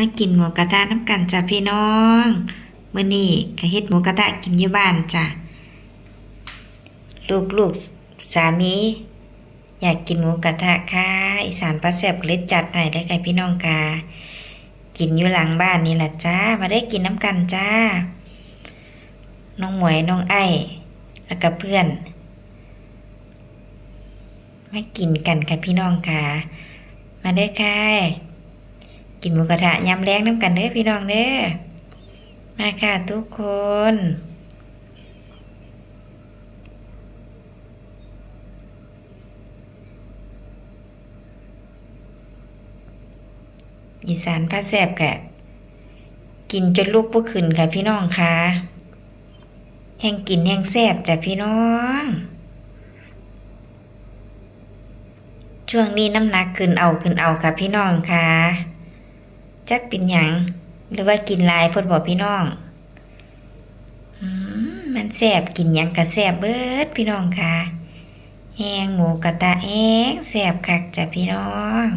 มากินหมูกระทะน้ำกันจ้ะพี่น้องมื้อนี้ก็เฮ็ดหมูกระทะกินอยู่บ้านจ้ะลูกลูกสามี อยากกินหมูกระทะค่ะอีสานปลาแซ่บก็เลยจัดให้เลยค่ะพี่น้องค่ะกินอยู่หลังบ้านนี่แหละจ้ามาได้กินน้ำกันจ้า น้องหมวยน้องไอ้แล้วก็เพื่อนมากินกันค่ะพี่น้องค่ะ มาเด้ค่ะ กินหมูกระทะยำแรงน้ำกันเด้อพี่น้องเด้อมาค่ะทุกคนอีสานพาแซบกะกินจนลูกปุ๊ขึ้นค่ะพี่น้องค่ะแห้งกินแห้งแซบจ้ะพี่น้อง ช่วงนี้น้ำหนักขึ้นเอาขึ้นเอาค่ะพี่น้องค่ะ จักเป็นหยังหรือว่ากินลายพ่นบอกพี่น้องมันแสบกินหยังกะแสบเบิดพี่น้องค่ะแห้งหมูกระตะแห้งแสบคักจ้ะพี่น้อง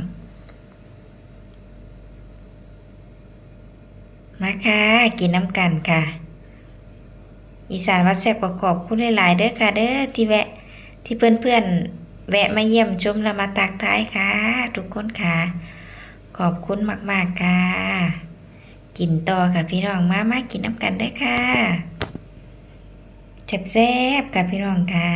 มาค่ะ กินน้ำกันค่ะ อีสานวัดแสบประกอบคุณหลายๆเด้อค่ะเด้อที่แวะที่เพื่อนๆแวะมาเยี่ยมชมและมาตักท้ายค่ะ ทุกคนค่ะ ขอบคุณมาก ๆ ค่ะ กินต่อค่ะพี่น้องมามากินน้ำกันได้ค่ะแซ่บๆกับพี่น้องค่ะ